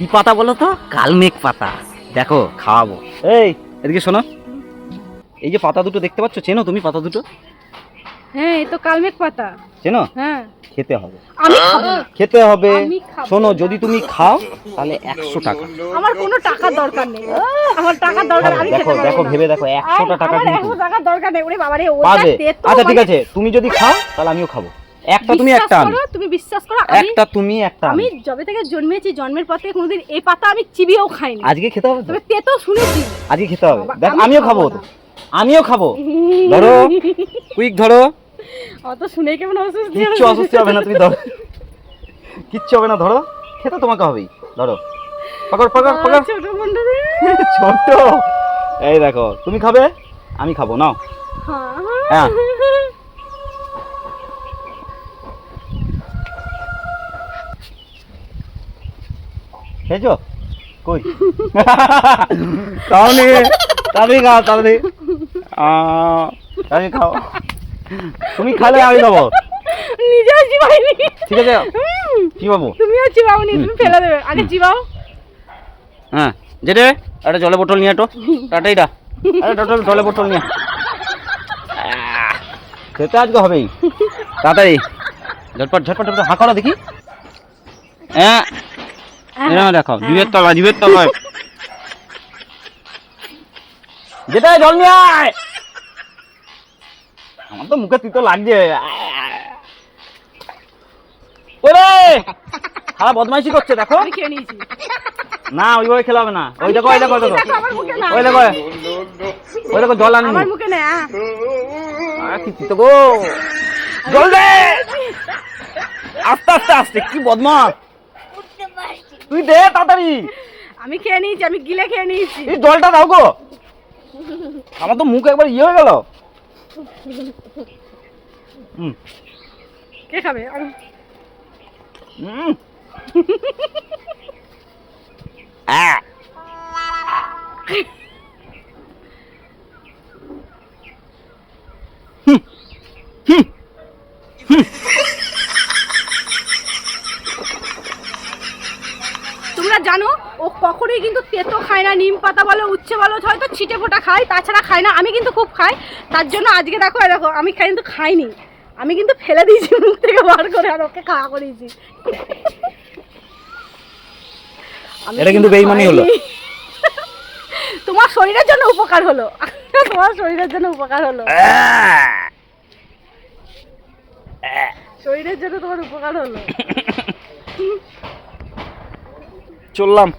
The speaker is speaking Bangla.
কি পাতা বলো তো? কালমেঘ পাতা। দেখো খাওয়াবো। এই এদিকে শোনো। এই যে পাতা দুটো দেখতে পাচ্ছ? চেনো তুমি পাতা দুটো? হ্যাঁ এই তো কালমেঘ পাতা। চেনো? হ্যাঁ। খেতে হবে। আমি খাব খেতে হবে। শোনো যদি তুমি খাও তাহলে একশো টাকা। আমার কোনো টাকার দরকার নেই। আমার টাকার দরকার আমি দেখো দেখো ভেবে দেখো একশোটা টাকা কিন্তু। টাকার দরকার নেই। ওরে বাবারে আচ্ছা ঠিক মানে- আছে তুমি যদি খাও তাহলে আমিও খাব। একটা তুমি একটা তুমি বিশ্বাস করো আমি একটা তুমি একটা আমি। যবে থেকে জন্মেছি জন্মের পর থেকে কোনোদিন এই পাতা আমি চিবিয়েও খাইনি। আজকে খেতে হবে তো? তবে তেতো শুনেছি। আজকে খেতে হবে। দেখ আমিও খাব। আমিও খাব। ধরো কুইক ধরো। অত শুনে কেমন অসুস্থ কিচ্ছু অসুস্থ হবে না তুমি ধরো। কিচ্ছু হবে না ধরো। খেতে তোমাকে হবেই। ধরো। পকড় পকড় পকড়। ছোট বন্ধু রে। ছোট। এই দেখো তুমি খাবে? আমি খাব নাও। হ্যাঁ। খেয়েছো? কই? তাহলে তাড়াতাড়ি খাও তাড়াতাড়ি তাড়াতাড়ি খাও। তুমি খালে আমি দেবো। নিজে চিবাইনি। ঠিক আছে। পাবো তুমিও চিবাওনি তুমি ফেলে দেবে। আগে চিবাও। হ্যাঁ যেতে একটা জলের বোতল নিয়ে তো টাটাইটা আরে টোটাল জলের বোতল নিয়ে খেতে আজকে হবেই। তাড়াতাড়ি। ঝটপট ঝটপট ঝটপট হাঁ করো দেখি। হ্যাঁ। এরকম দেখো জিভের তলায় তলায় যেটা জল নিয়ে আয়। আমার তো মুখে তিতো লাগছে। ওরে! বদমাইশি করছে দেখো। না ওইভাবে খেলা হবে না। ওই দেখো ওই দেখো ওই দেখো। ওই দেখো ওই দেখো জল আনি আমার মুখে না। কি তিতো গো। জল দে! আস্তে আস্তে আস্তে কি বদমাস। তুই দে তাড়াতাড়ি। আমি খেয়ে নিয়েছি আমি গিলে খেয়ে নিয়েছি। এই জলটা দাও গো। আমার তো মুখ একবার ইয়ে হয়ে গেল। কে খাবে? হুম জানো ও কখনোই কিন্তু তেতো খায় না নিম পাতা বলো উচ্ছে বলো হয়তো ছিটে ফোটা খায় তাছাড়া খায় না। আমি কিন্তু খুব খাই তার জন্য আজকে দেখো দেখো আমি খাই কিন্তু খাইনি। আমি কিন্তু ফেলে দিয়েছি মুখ থেকে বার করে আর ওকে খাওয়া করেছি এটা কিন্তু বেইমানি হলো। তোমার শরীরের জন্য উপকার হলো। তোমার শরীরের জন্য উপকার হলো। শরীরের জন্য তোমার উপকার হলো। চললাম।